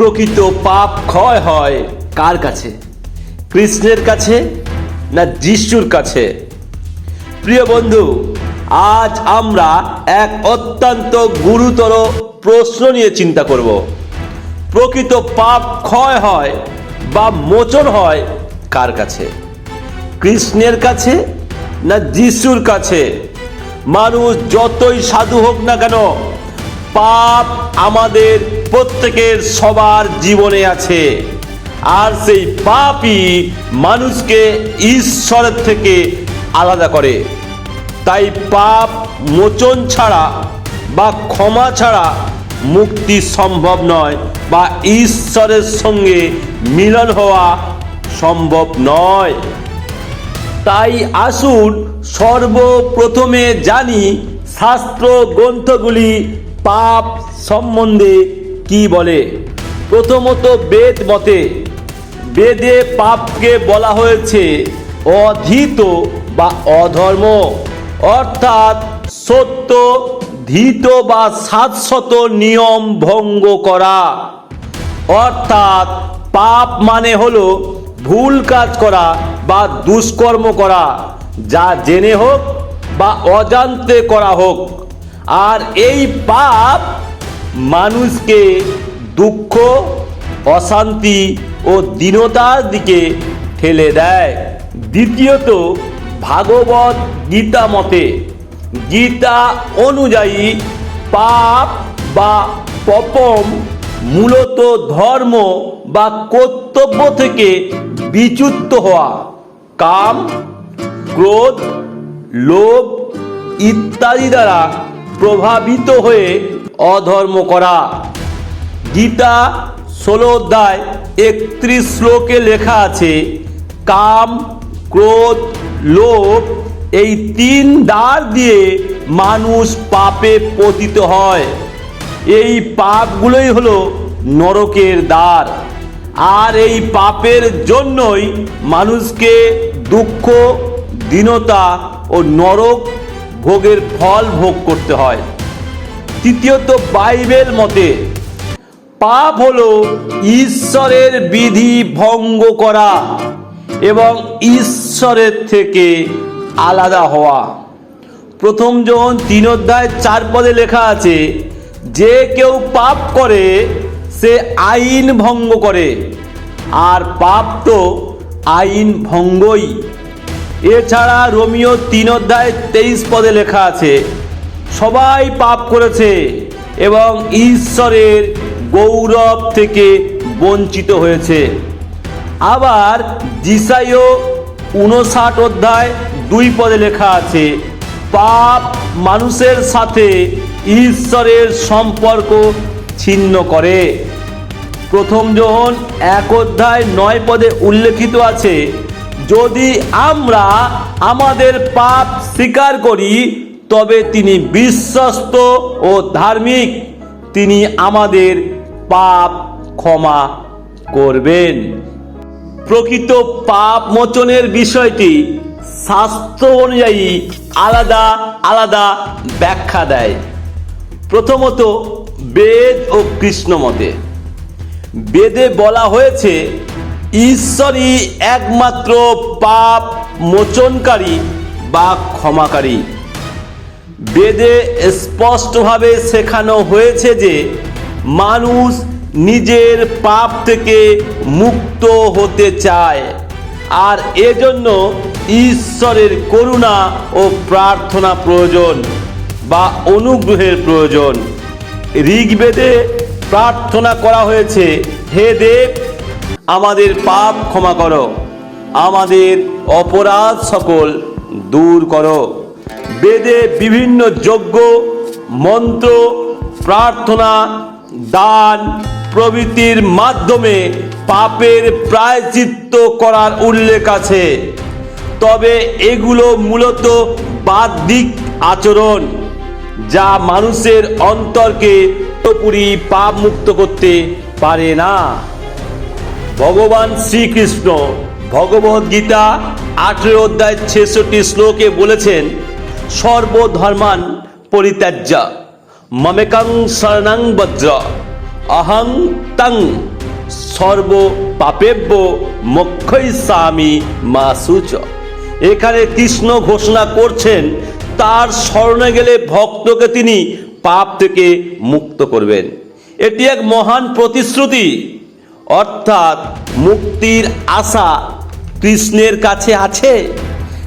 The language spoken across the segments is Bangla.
প্রকৃত পাপ ক্ষয় হয়। কার কাছে? কৃষ্ণের কাছে না যিশুর কাছে? প্রিয় বন্ধু আজ আমরা এক অত্যন্ত গুরুতর প্রশ্ন নিয়ে চিন্তা করব। প্রকৃত পাপ ক্ষয় হয় বা মোচন হয় কার কাছে? কৃষ্ণের কাছে না যিশুর কাছে? মানুষ যতই সাধু হোক না কেন পাপ আমাদের প্রত্যেকের সবার জীবনে আছে। আর সেই পাপই মানুষকে ঈশ্বরের থেকে আলাদা করে। তাই পাপ মোচন ছাড়া বা ক্ষমা ছাড়া মুক্তি সম্ভব নয় বা ঈশ্বরের সঙ্গে মিলন হওয়া সম্ভব নয়। তাই আসুন সর্বপ্রথমে জানি শাস্ত্র গ্রন্থগুলি পাপ সম্বন্ধে কি বলে? প্রথমত বেদ মতে, বেদে পাপকে বলা হয়েছে অধীত বা অধর্ম। অর্থাৎ সত্য, ধীত বা শাশ্বত নিয়ম ভঙ্গ করা। অর্থাৎ পাপ মানে হলো ভুল কাজ করা বা দুষ্কর্ম করা, যা জেনে হোক বা অজান্তে করা হোক। আর এই পাপ মানুষকে দুঃখ, অশান্তি ও দীনতার দিকে ঠেলে দেয়। দ্বিতীয়ত, ভাগবত গীতা মতে, গীতা অনুযায়ী পাপ বা পপম মূলত ধর্ম বা কর্তব্য থেকে বিচ্যুত হওয়া। কাম, ক্রোধ, লোভ ইত্যাদি দ্বারা প্রভাবিত হয়ে অধর্ম করা। গীতা ষোলো অধ্যায় একত্রিশ শ্লোকে লেখা আছে, কাম, ক্রোধ, লোভ এই তিন দ্বার দিয়ে মানুষ পাপে পতিত হয়। এই পাপগুলোই হলো নরকের দ্বার। আর এই পাপের জন্যই মানুষকে দুঃখ, দীনতা ও নরক ভোগের ফল ভোগ করতে হয়। তৃতীয়ত বাইবেল মতে, পাপ হলো ঈশ্বরের বিধি ভঙ্গ করা এবং ঈশ্বরের থেকে আলাদা হওয়া। প্রথম জন তিন অধ্যায় চার পদে লেখা আছে, যে কেউ পাপ করে, সে আইন ভঙ্গ করে, আর পাপ তো আইন ভঙ্গই। এছাড়া রোমিও তিন অধ্যায় তেইশ পদে লেখা আছে সবাই পাপ করেছে এবং ঈশ্বরের গৌরব থেকে বঞ্চিত হয়েছে। আবার জিসাইও উনষাট অধ্যায় দুই পদে লেখা আছে, পাপ মানুষের সাথে ঈশ্বরের সম্পর্ক ছিন্ন করে। প্রথম যখন এক অধ্যায় নয় পদে উল্লেখিত আছে, যদি আমরা আমাদের পাপ স্বীকার করি তবে তিনি বিশ্বস্ত ও ধার্মিক। তিনি আমাদের পাপ ক্ষমা করবেন। প্রকৃত পাপ মোচনের বিষয়টি শাস্ত্র অনুযায়ী আলাদা আলাদা ব্যাখ্যা দেয়। প্রথমত বেদ ও কৃষ্ণ মতে। বেদে বলা হয়েছে, ঈশ্বরই একমাত্র পাপ মোচনকারী বা ক্ষমাকারী। বেদে স্পষ্টভাবে শেখানো হয়েছে যে মানুষ নিজের পাপ থেকে মুক্ত হতে চায় আর এজন্য ঈশ্বরের করুণা ও প্রার্থনা প্রয়োজন বা অনুগ্রহের প্রয়োজন। ঋগ্বেদে প্রার্থনা করা হয়েছে, হে দেব, আমাদের পাপ ক্ষমা করো, আমাদের অপরাধ সকল দূর করো। বেদে বিভিন্ন যজ্ঞ, মন্ত্র, প্রার্থনা, দান প্রভৃতির মাধ্যমে পাপের প্রায়চিত্ত করার উল্লেখ আছে। তবে এগুলো মূলত বাহ্যিক আচরণ, যা মানুষের অন্তরকে পুরোপুরি পাপ মুক্ত করতে পারে না। ভগবান শ্রীকৃষ্ণ ভগবদ গীতা আঠেরো অধ্যায় ছেষট্টি শ্লোকে বলেছেন সর্বধর্মান পরিত্যাজ্য। মমেকাং শরণাং বজ্র। অহং তং সর্ব পাপেব্য মক্ষৈসামি মা সূচ। এখানে কৃষ্ণ ঘোষণা করছেন, তার স্মরণে গেলে ভক্তকে তিনি পাপ থেকে মুক্ত করবেন। এটি এক মহান প্রতিশ্রুতি। অর্থাৎ মুক্তির আশা কৃষ্ণের কাছে আছে।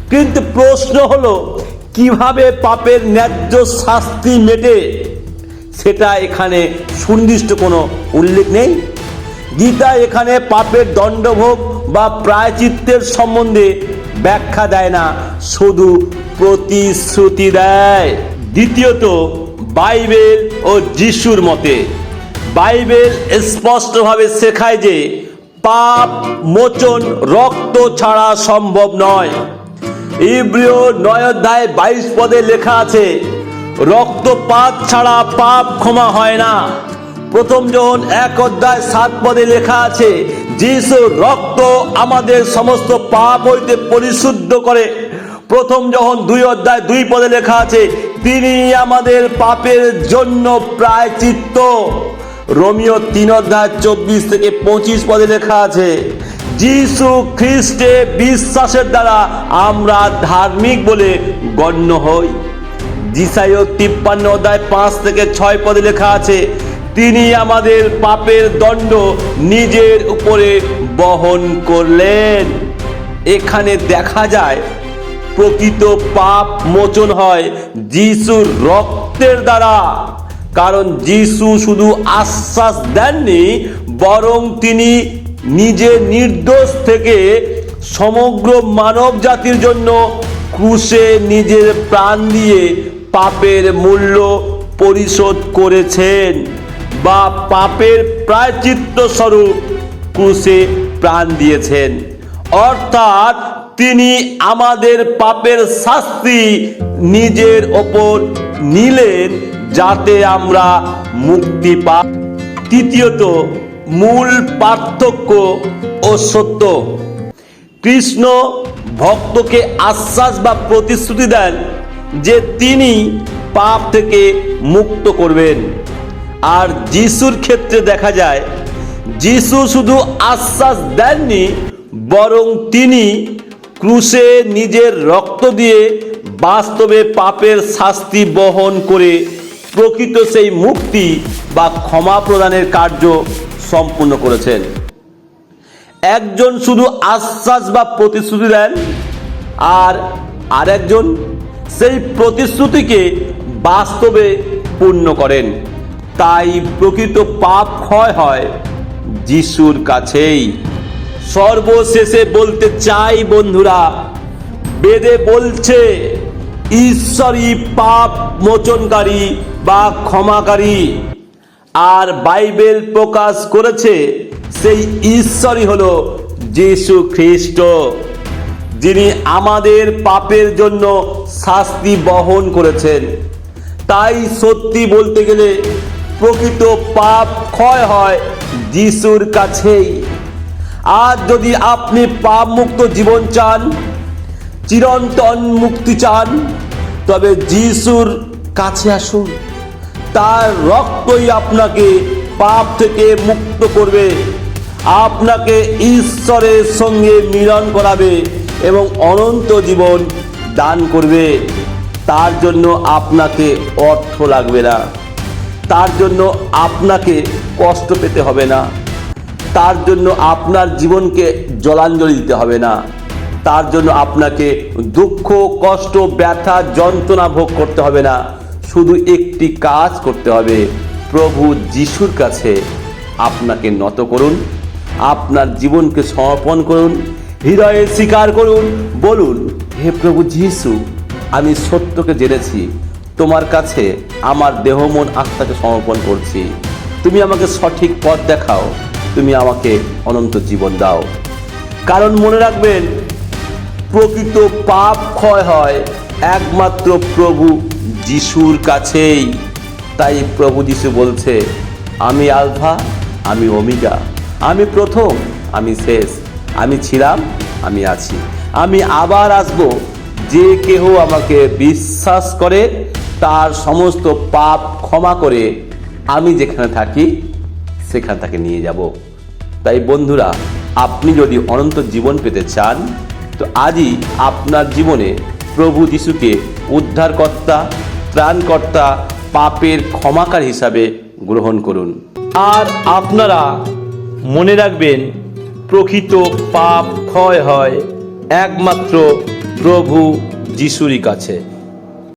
কিন্তু প্রশ্ন হলো কীভাবে পাপের ন্যায্য শাস্তি মেটে, সেটা এখানে সুনির্দিষ্ট কোনো উল্লেখ নেই। গীতা এখানে পাপের দণ্ডভোগ বা প্রায়চিত্তের সম্বন্ধে ব্যাখ্যা দেয় না, শুধু প্রতিশ্রুতি দেয়। দ্বিতীয়ত, বাইবেল ও যিশুর মতে, বাইবেল স্পষ্টভাবে শেখায় যে পাপ, মোচন, রক্ত ছাড়া সম্ভব নয়। ইব্রিয় নয় অধ্যায় বাইশ পদে লেখা আছে, রক্তপাত ছাড়া পাপ ক্ষমা হয় না। প্রথম যখন এক অধ্যায় সাত পদে লেখা আছে যিশুর রক্ত আমাদের সমস্ত পাপ হইতে পরিশুদ্ধ করে। প্রথম যখন দুই অধ্যায় দুই পদে লেখা আছে, তিনি আমাদের পাপের জন্য প্রায় চিত্ত। রোমিও তিন অধ্যায় চব্বিশ থেকে পঁচিশ পদে লেখা আছে যিশু খ্রিস্টে বিশ্বাসের দ্বারা আমরা ধার্মিক বলে গণ্য হই। জিসাইও তিপ্পান্ন অধ্যায় পাঁচ থেকে ছয় পদে লেখা আছে, তিনি আমাদের পাপের দণ্ড নিজের উপরে বহন করলেন। এখানে দেখা যায়, প্রকৃত পাপ মোচন হয় যিশুর রক্তের দ্বারা, কারণ যিশু শুধু আশ্বাস দেননি, বরং তিনি নিজে নির্দোষ থেকে সমগ্র মানব জাতির জন্য ক্রুশে নিজের প্রাণ দিয়ে পাপের মূল্য পরিশোধ করেছেন বা পাপের প্রায়চিত্ত স্বরূপ ক্রুশে প্রাণ দিয়েছেন। অর্থাৎ তিনি আমাদের পাপের শাস্তি নিজের ওপর নিলেন যাতে আমরা মুক্তি পাই তৃতীয়ত মূল পার্থক্য ও সত্য। কৃষ্ণ ভক্তকে আশ্বাস বা প্রতিশ্রুতি দেন যে তিনি পাপ থেকে মুক্ত করবেন। আর যিশুর ক্ষেত্রে দেখা যায়, যিশু শুধু আশ্বাস দেননি, বরং তিনি ক্রুশে নিজের রক্ত দিয়ে বাস্তবে পাপের শাস্তি বহন করে প্রকৃত সেই মুক্তি বা ক্ষমা প্রদানের কার্য সম্পূর্ণ করেছেন। একজন শুধু আশ্বাস বা প্রতিশ্রুতি দেন, আর আরেকজন সেই প্রতিশ্রুতিকে বাস্তবে পূর্ণ করেন। তাই প্রকৃত পাপ ক্ষয় হয় যিশুর কাছেই। সর্বশেষে বলতে চাই বন্ধুরা, বেদে বলছে, ঈশ্বরই পাপ মোচনকারী বা ক্ষমাকারী। আর বাইবেল প্রকাশ করেছে, সেই ঈশ্বরই হলো যিশু খ্রিস্ট, যিনি আমাদের পাপের জন্য শাস্তি বহন করেছেন। তাই সত্যি বলতে গেলে প্রকৃত পাপ ক্ষয় হয় যিশুর কাছেই। আর যদি আপনি পাপ মুক্ত জীবন চান, চিরন্তন মুক্তি চান, তবে যিশুর কাছে আসুন। তার রক্তই আপনাকে পাপ থেকে মুক্ত করবে। আপনাকে ঈশ্বরের সঙ্গে মিলন করাবে এবং অনন্ত জীবন দান করবে। তার জন্য আপনাকে অর্থ লাগবে না। তার জন্য আপনাকে কষ্ট পেতে হবে না। তার জন্য আপনার জীবনকে জলাঞ্জলি দিতে হবে না। তার জন্য আপনাকে দুঃখ, কষ্ট, ব্যথা, যন্ত্রণা ভোগ করতে হবে না। শুধু একটি কাজ করতে হবে। প্রভু যিশুর কাছে আপনাকে নত করুন, আপনার জীবনকে সমর্পণ করুন, হৃদয়ে স্বীকার করুন, বলুন, হে প্রভু যিশু, আমি সত্যকে জেনেছি। তোমার কাছে আমার দেহ, মন, আত্মাকে সমর্পণ করছি। তুমি আমাকে সঠিক পথ দেখাও। তুমি আমাকে অনন্ত জীবন দাও। কারণ মনে রাখবেন, প্রকৃত পাপ ক্ষয় হয়। একমাত্র প্রভু যিশুর কাছেই। তাই প্রভু যিশু বলছে, আমি আলফা, আমি ওমিগা, আমি প্রথম, আমি শেষ, আমি ছিলাম, আমি আছি। আমি আবার আসব। যে কেহ আমাকে বিশ্বাস করে, তার সমস্ত পাপ ক্ষমা করে আমি যেখানে থাকি, সেখান তাকে নিয়ে যাব। তাই বন্ধুরা, আপনি যদি অনন্ত জীবন পেতে চান, তো আজই আপনার জীবনে প্রভু যিশুকে উদ্ধারকর্তা ত্রাণকর্তা পাপের ক্ষমাকার হিসাবে গ্রহণ করুন। আর আপনারা মনে রাখবেন, প্রকৃত পাপ ক্ষয় হয় একমাত্র প্রভু যিশুরই কাছে।